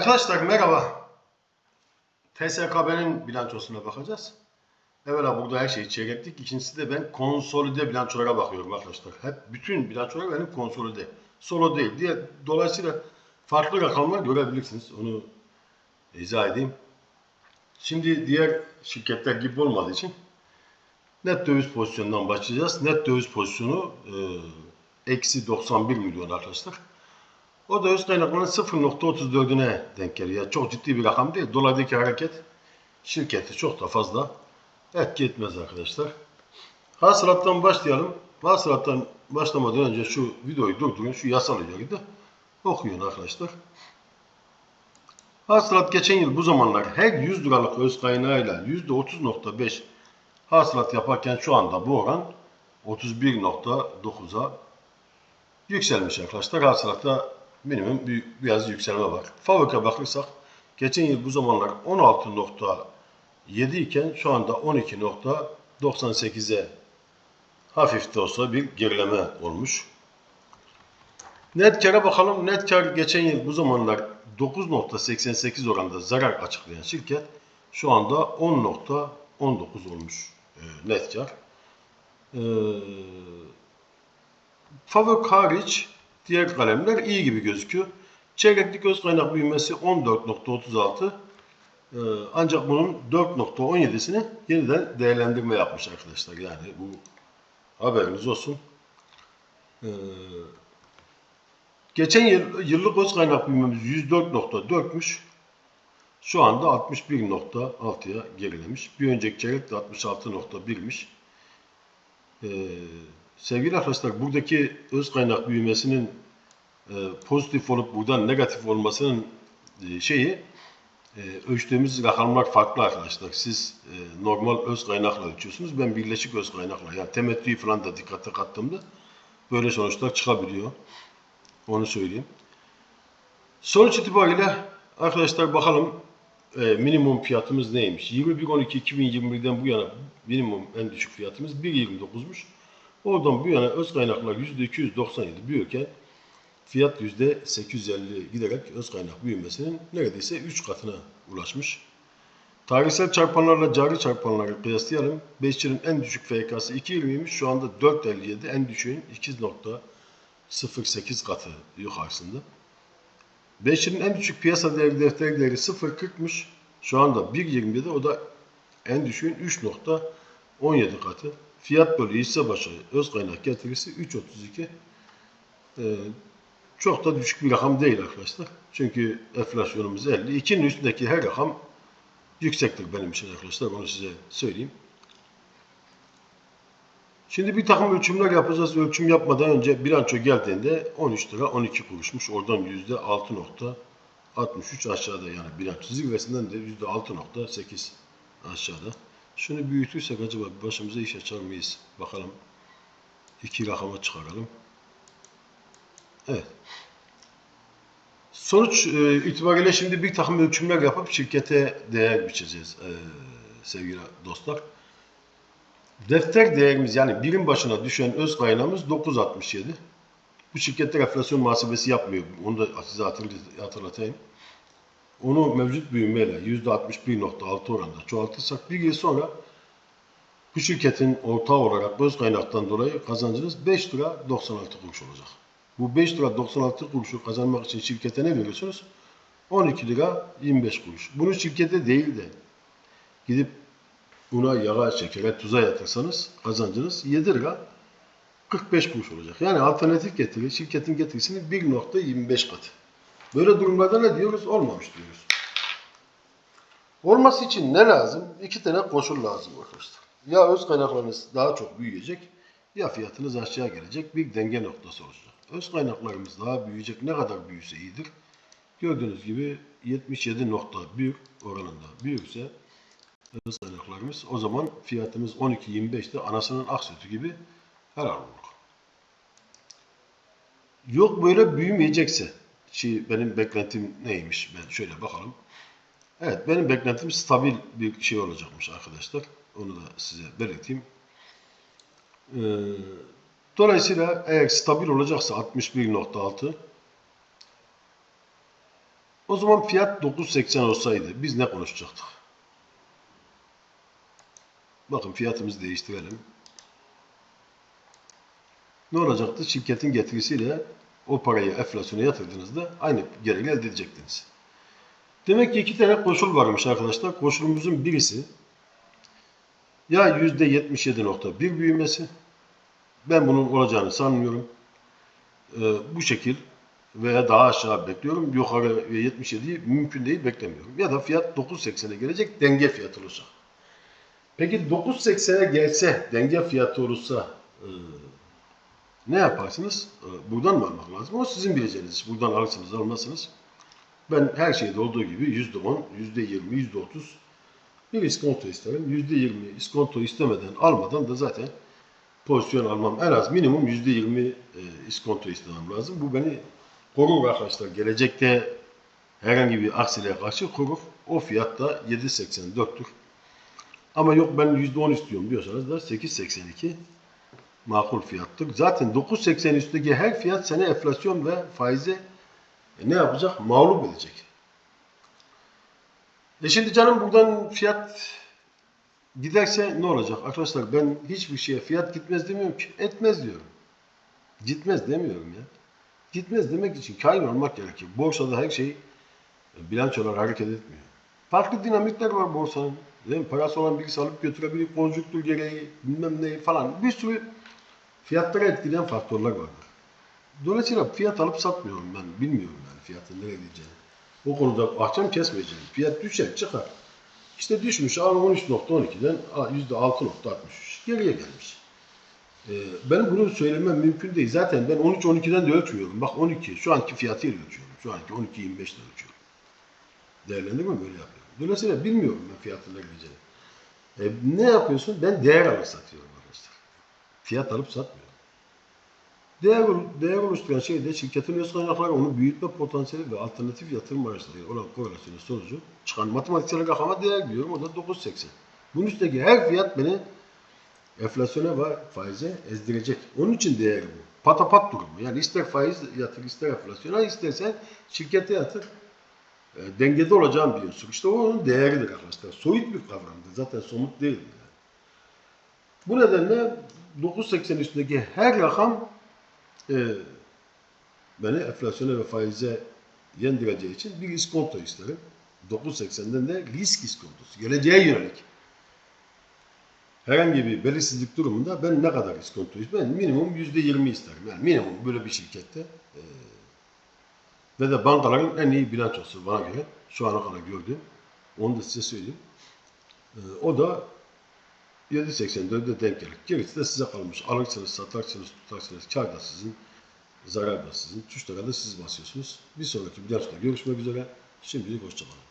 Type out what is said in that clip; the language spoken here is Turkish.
Arkadaşlar merhaba. TSKB'nin bilançosuna bakacağız. Evvela burada her şeyi çeyreklik. İkincisi de ben konsolide bilançolara bakıyorum arkadaşlar. Hep bütün bilançolar benim konsolide. Solo değil diye. Dolayısıyla farklı rakamlar görebilirsiniz. Onu izah edeyim. Şimdi diğer şirketler gibi olmadığı için net döviz pozisyonundan başlayacağız. Net döviz pozisyonu e, eksi 91 milyon arkadaşlar. O döviz kaynaklarının 0.34'üne denk geliyor. Çok ciddi bir rakam değil. Dolardaki hareket şirketi çok da fazla etki etmez arkadaşlar. Hasılattan başlayalım. Hasılattan başlamadan önce şu videoyu durdurun. Şu yasal da okuyun arkadaşlar. Hasılat geçen yıl bu zamanlar her 100 liralık öz kaynağıyla %30.5 hasılat yaparken şu anda bu oran 31.9'a yükselmiş arkadaşlar. Hasılatta minimum büyük, biraz yükselme var. Fabrika bakırsak geçen yıl bu zamanlar 16.7 iken şu anda 12.98'e hafif de olsa bir gerileme olmuş. Net kara bakalım. Net kar geçen yıl bu zamanlar 9.88 oranda zarar açıklayan şirket şu anda 10.19 olmuş e, net kar. E, Favök hariç diğer kalemler iyi gibi gözüküyor. Çeyreklik öz kaynak büyümesi 14.36 e, ancak bunun 4.17'sini yeniden değerlendirme yapmış arkadaşlar. Yani bu haberiniz olsun. E, Geçen yıl yıllık öz kaynak büyümemiz 104.4'müş. Şu anda 61.6'ya gerilemiş. Bir önceki çeyrek de 66.1'miş. Ee, sevgili arkadaşlar buradaki öz kaynak büyümesinin e, pozitif olup buradan negatif olmasının e, şeyi e, ölçtüğümüz rakamlar farklı arkadaşlar. Siz e, normal öz kaynakla ölçüyorsunuz. Ben birleşik öz kaynakla yani temettüyü falan da dikkate kattığımda böyle sonuçlar çıkabiliyor. Onu söyleyeyim. Sonuç itibariyle arkadaşlar bakalım e, minimum fiyatımız neymiş? 21.12.2021'den bu yana minimum en düşük fiyatımız 1.29'muş. Oradan bu yana öz kaynaklar %297 büyürken fiyat %850 giderek öz kaynak büyümesinin neredeyse 3 katına ulaşmış. Tarihsel çarpanlarla cari çarpanları kıyaslayalım. 5 yılın en düşük FK'sı 2.20'ymiş. Şu anda 4.57 en düşüğün 2.08 katı yukarısında. 5 yılın en düşük piyasa değeri defter değeri 0.40'mış. Şu anda 1.27 o da en düşüğün 3.17 katı. Fiyat bölü hisse başı öz kaynak getirisi 3.32. Ee, çok da düşük bir rakam değil arkadaşlar. Çünkü enflasyonumuz 50. 2'nin üstündeki her rakam yüksektir benim için arkadaşlar. Onu size söyleyeyim. Şimdi bir takım ölçümler yapacağız. Ölçüm yapmadan önce bilanço geldiğinde 13 lira 12 kuruşmuş. Oradan %6.63 aşağıda yani bilanço zirvesinden de %6.8 aşağıda. Şunu büyütürsek acaba başımıza iş açar mıyız? Bakalım. İki rakama çıkaralım. Evet. Sonuç e, itibariyle şimdi bir takım ölçümler yapıp şirkete değer biçeceğiz e, sevgili dostlar. Defter değerimiz yani birim başına düşen öz kaynağımız 9.67. Bu şirketler enflasyon muhasebesi yapmıyor. Onu da size hatırlatayım. Onu mevcut büyümeyle %61.6 oranda çoğaltırsak bir yıl sonra bu şirketin ortağı olarak öz kaynaktan dolayı kazancınız 5 lira 96 kuruş olacak. Bu 5 lira 96 kuruşu kazanmak için şirkete ne veriyorsunuz? 12 lira 25 kuruş. Bunu şirkete değil de gidip buna yağa, şekere, tuza yatırsanız kazancınız 7 lira 45 kuruş olacak. Yani alternatif getiri şirketin getirisinin 1.25 katı. Böyle durumlarda ne diyoruz? Olmamış diyoruz. Olması için ne lazım? İki tane koşul lazım arkadaşlar. Ya öz kaynaklarınız daha çok büyüyecek ya fiyatınız aşağı gelecek bir denge noktası olacak. Öz kaynaklarımız daha büyüyecek. Ne kadar büyüse iyidir. Gördüğünüz gibi 77 nokta büyük oranında büyükse öz kaynaklarımız o zaman fiyatımız 12.25'te anasının ak sütü gibi helal olur. Yok böyle büyümeyecekse ki benim beklentim neymiş ben şöyle bakalım. Evet benim beklentim stabil bir şey olacakmış arkadaşlar. Onu da size belirteyim. Ee, dolayısıyla eğer stabil olacaksa 61.6 O zaman fiyat 9.80 olsaydı biz ne konuşacaktık? Bakın fiyatımızı değiştirelim. Ne olacaktı? Şirketin getirisiyle o parayı enflasyona yatırdığınızda aynı geliri elde edecektiniz. Demek ki iki tane koşul varmış arkadaşlar. Koşulumuzun birisi ya %77.1 büyümesi. Ben bunun olacağını sanmıyorum. Ee, bu şekil veya daha aşağı bekliyorum. Yukarı ve 77'yi mümkün değil beklemiyorum. Ya da fiyat 9.80'e gelecek denge fiyatı olursa. Peki 9.80'e gelse denge fiyatı olursa e, ne yaparsınız? E, buradan mı almak lazım? O sizin bileceğiniz iş. Buradan alırsınız almazsınız. Ben her şeyde olduğu gibi %10, %20, %30 bir iskonto isterim. %20 iskonto istemeden almadan da zaten pozisyon almam. En az minimum %20 e, iskonto istemem lazım. Bu beni korur arkadaşlar. Gelecekte herhangi bir aksiliğe karşı korur. O fiyat da 7.84'tür. Ama yok ben %10 istiyorum diyorsanız da 8.82 makul fiyattır. Zaten 9.80 üstteki her fiyat sene enflasyon ve faize e, ne yapacak? Mağlup edecek. E şimdi canım buradan fiyat giderse ne olacak? Arkadaşlar ben hiçbir şeye fiyat gitmez demiyorum ki. Etmez diyorum. Gitmez demiyorum ya. Gitmez demek için kain olmak gerekir. Borsada her şey e, bilançolar hareket etmiyor. Farklı dinamikler var borsanın. Değil mi? Parası olan birisi alıp götürebilir, konjüktür gereği, bilmem ne falan. Bir sürü fiyatları etkileyen faktörler vardır. Dolayısıyla fiyat alıp satmıyorum ben. Bilmiyorum yani fiyatın nereye gideceğini. O konuda ahkam kesmeyeceğim. Fiyat düşer çıkar. İşte düşmüş ama 13.12'den %6.63 geriye gelmiş. Ee, benim bunu söylemem mümkün değil. Zaten ben 13-12'den de ölçmüyorum. Bak 12 şu anki fiyatıyla ölçüyorum. Şu anki 12-25'le ölçüyorum. Değerlendirme böyle yapıyorum. Dolayısıyla bilmiyorum ben fiyatın ne gideceğini. E, ne yapıyorsun? Ben değer alıp satıyorum. Fiyat alıp satmıyorum. Değer, değer oluşturan şey de şirketin öz kaynakları onu büyütme potansiyeli ve alternatif yatırım araçlarıyla olan korelasyonun sonucu çıkan matematiksel rakama değer diyorum. O da 9.80. Bunun üstteki her fiyat beni enflasyona ve faize ezdirecek. Onun için değer bu. Patapat durumu. Yani ister faiz yatır, ister enflasyona, istersen şirkete yatır. E, dengede olacağım unsur. İşte o onun değeridir arkadaşlar. Soyut bir kavramdır. Zaten somut değildir. Bu nedenle 9.80 üstündeki her rakam e, beni enflasyona ve faize yendireceği için bir iskonto isterim. 9.80'den de risk iskontosu. Geleceğe yönelik. Herhangi bir belirsizlik durumunda ben ne kadar iskonto isterim? Ben minimum %20 isterim. Yani minimum böyle bir şirkette e, ve de bankaların en iyi bilançosu bana göre şu ana kadar gördüğüm. Onu da size söyleyeyim. E, o da 7.84'de denk gelir. Gerisi de size kalmış. Alırsınız, satarsınız, tutarsınız. Kar da sizin, zarar da sizin. Tuşlara da siz basıyorsunuz. Bir sonraki bilançoda görüşmek üzere. Şimdilik hoşçakalın.